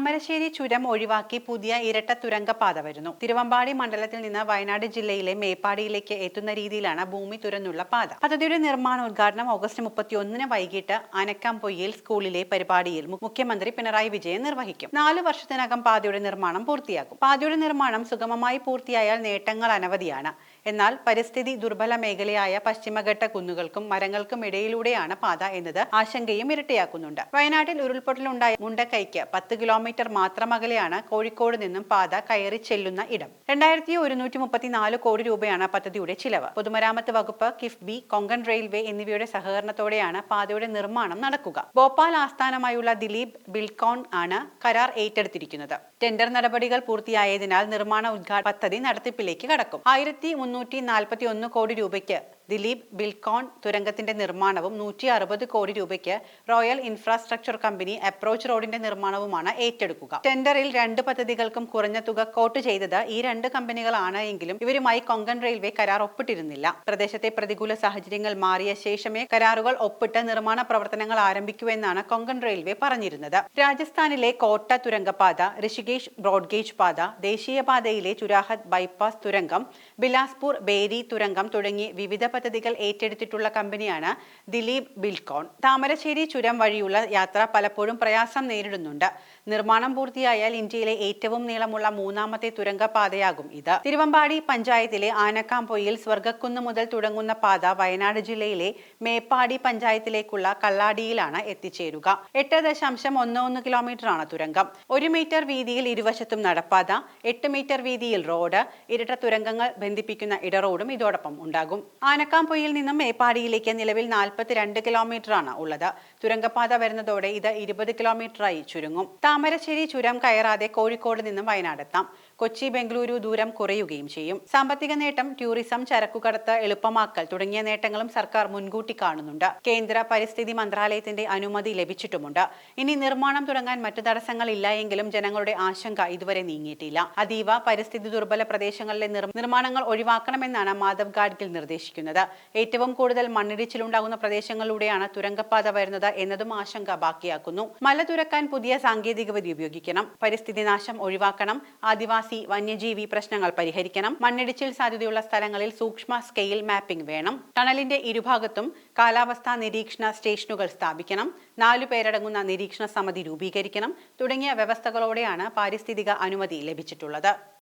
താമരശ്ശേരി ചുരം ഒഴിവാക്കി പുതിയ ഇരട്ട തുരങ്കപാത വരുന്നു. തിരുവമ്പാടി മണ്ഡലത്തിൽ നിന്ന് വയനാട് ജില്ലയിലെ മേപ്പാടിയിലേക്ക് എത്തുന്ന രീതിയിലാണ് ഭൂമി തുരന്നുള്ള പാത. പദ്ധതിയുടെ നിർമ്മാണോദ്ഘാടനം ഓഗസ്റ്റ് മുപ്പത്തിയൊന്നിന് വൈകിട്ട് അനക്കാംപൊയ്യിൽ സ്കൂളിലെ പരിപാടിയിൽ മുഖ്യമന്ത്രി പിണറായി വിജയൻ നിർവഹിക്കും. നാല് വർഷത്തിനകം പാതയുടെ നിർമ്മാണം പൂർത്തിയാക്കും പാതയുടെ നിർമ്മാണം സുഗമമായി പൂർത്തിയായാൽ നേട്ടങ്ങൾ അനവധിയാണ്. എന്നാൽ പരിസ്ഥിതി ദുർബല മേഖലയായ പശ്ചിമഘട്ട കുന്നുകൾക്കും മരങ്ങൾക്കും ഇടയിലൂടെയാണ് പാത എന്നത് ആശങ്കയും ഇരട്ടിയാക്കുന്നുണ്ട്. വയനാട്ടിൽ ഉരുൾപൊട്ടലുണ്ടായ മുണ്ടക്കൈക്ക് പത്ത് കിലോമീറ്റർ മാത്രം അകലെയാണ് കോഴിക്കോട് നിന്നും പാത കയറി ചെല്ലുന്ന ഇടം. രണ്ടായിരത്തി ഒരുന്നൂറ്റി മുപ്പത്തിനാല് കോടി രൂപയാണ് പദ്ധതിയുടെ ചിലവ്. പൊതുമരാമത്ത് വകുപ്പ് കിഫ്ബി കൊങ്കൺ റെയിൽവേ എന്നിവയുടെ സഹകരണത്തോടെയാണ് പാതയുടെ നിർമ്മാണം നടക്കുക. ഭോപ്പാൽ ആസ്ഥാനമായുള്ള ദിലീപ് ബിൽകോൺ ആണ് കരാർ ഏറ്റെടുത്തിരിക്കുന്നത്. ടെൻഡർ നടപടികൾ പൂർത്തിയായതിനാൽ നിർമ്മാണ ഉദ്ഘാടന പദ്ധതി നടത്തിപ്പിലേക്ക് കടക്കും. ആയിരത്തി കോടി രൂപയ്ക്ക് ദിലീപ് ബിൽകോൺ തുരങ്കത്തിന്റെ നിർമ്മാണവും നൂറ്റി അറുപത് കോടി രൂപയ്ക്ക് റോയൽ ഇൻഫ്രാസ്ട്രക്ചർ കമ്പനി അപ്രോച്ച് റോഡിന്റെ നിർമ്മാണവുമാണ് ഏറ്റെടുക്കുക. ടെൻഡറിൽ രണ്ട് പദ്ധതികൾക്കും കുറഞ്ഞ തുക കോട്ട് ചെയ്തത് ഈ രണ്ട് കമ്പനികളാണ് എങ്കിലും ഇവരുമായി കൊങ്കൺ റെയിൽവേ കരാർ ഒപ്പിട്ടിരുന്നില്ല. പ്രദേശത്തെ പ്രതികൂല സാഹചര്യങ്ങൾ മാറിയ ശേഷമേ കരാറുകൾ ഒപ്പിട്ട് നിർമ്മാണ പ്രവർത്തനങ്ങൾ ആരംഭിക്കുമെന്നാണ് കൊങ്കൺ റെയിൽവേ പറഞ്ഞിരുന്നത്. രാജസ്ഥാനിലെ കോട്ട തുരങ്കപാത ഋഷികേഷ് ബ്രോഡ്ഗേജ് പാത ദേശീയപാതയിലെ ചുരാഹത് ബൈപ്പാസ് തുരങ്കം ബിലാസ്പൂർ ബേരി തുരങ്കം തുടങ്ങി വിവിധ പദ്ധതികൾ ഏറ്റെടുത്തിട്ടുള്ള കമ്പനിയാണ് ദിലീപ് ബിൽകോൺ താമരശ്ശേരി ചുരം വഴിയുള്ള യാത്ര പലപ്പോഴും പ്രയാസം നേരിടുന്നുണ്ട്. നിർമ്മാണം പൂർത്തിയായാൽ ഇന്ത്യയിലെ ഏറ്റവും നീളമുള്ള മൂന്നാമത്തെ തുരങ്കപാതയാകും ഇത്. തിരുവമ്പാടി പഞ്ചായത്തിലെ ആനക്കാംപൊയിൽ സ്വർഗക്കുന്ന് മുതൽ തുടങ്ങുന്ന പാത വയനാട് ജില്ലയിലെ മേപ്പാടി പഞ്ചായത്തിലേക്കുള്ള കള്ളാടിയിലാണ് എത്തിച്ചേരുക. എട്ട് ദശാംശം ഒന്ന് ഒന്ന് കിലോമീറ്ററാണ് തുരങ്കം. ഒരു മീറ്റർ വീതിയിൽ ഇരുവശത്തും നടപ്പാത എട്ട് മീറ്റർ വീതിയിൽ റോഡ് ഇരട്ട തുരങ്കങ്ങൾ ബന്ധിപ്പിക്കുന്ന ഇടറോഡും ഇതോടൊപ്പം ഉണ്ടാകും. ആനക്കാംപൊയിൽ നിന്നും മേപ്പാടിയിലേക്ക് നിലവിൽ നാൽപ്പത്തിരണ്ട് കിലോമീറ്ററാണ് ഉള്ളത്. തുരങ്കപാത വരുന്നതോടെ ഇത് ഇരുപത് കിലോമീറ്ററായി ചുരുങ്ങും. താമരശ്ശേരി ചുരം കയറാതെ കോഴിക്കോട് നിന്നും വയനാടെത്താം. കൊച്ചി ബംഗളൂരു ദൂരം കുറയുകയും ചെയ്യും. സാമ്പത്തിക നേട്ടം ടൂറിസം ചരക്കുകടത്ത് എളുപ്പമാക്കൽ തുടങ്ങിയ നേട്ടങ്ങളും സർക്കാർ മുൻകൂട്ടി കാണുന്നുണ്ട്. കേന്ദ്ര പരിസ്ഥിതി മന്ത്രാലയത്തിന്റെ അനുമതി ലഭിച്ചിട്ടുമുണ്ട്. ഇനി നിർമ്മാണം തുടങ്ങാൻ മറ്റു തടസ്സങ്ങളില്ല എങ്കിലും ജനങ്ങളുടെ ആശങ്ക ഇതുവരെ നീങ്ങിയിട്ടില്ല. അതീവ പരിസ്ഥിതി ദുർബല പ്രദേശങ്ങളിലെ നിർമ്മാണങ്ങൾ ഒഴിവാക്കണമെന്നാണ് മാധവ് ഗാഡ്ഗിൽ നിർദ്ദേശിക്കുന്നത്. ഏറ്റവും കൂടുതൽ മണ്ണിടിച്ചിലുണ്ടാകുന്ന പ്രദേശങ്ങളിലൂടെയാണ് തുരങ്കപ്പാത വരുന്നത് എന്നതും ആശങ്ക ബാക്കിയാക്കുന്നു. മല തുരക്കാൻ പുതിയ സാങ്കേതികവിദ്യ ഉപയോഗിക്കണം. പരിസ്ഥിതി നാശം ഒഴിവാക്കണം. ആദിവാസി വന്യജീവി പ്രശ്നങ്ങൾ പരിഹരിക്കണം. മണ്ണിടിച്ചിൽ സാധ്യതയുള്ള സ്ഥലങ്ങളിൽ സൂക്ഷ്മ സ്കെയിൽ മാപ്പിംഗ് വേണം. ടണലിന്റെ ഇരുഭാഗത്തും കാലാവസ്ഥാ നിരീക്ഷണ സ്റ്റേഷനുകൾ സ്ഥാപിക്കണം. നാലു പേരടങ്ങുന്ന നിരീക്ഷണ സമിതി രൂപീകരിക്കണം. തുടങ്ങിയ വ്യവസ്ഥകളോടെയാണ് പാരിസ്ഥിതിക അനുമതി ലഭിച്ചിട്ടുള്ളത്.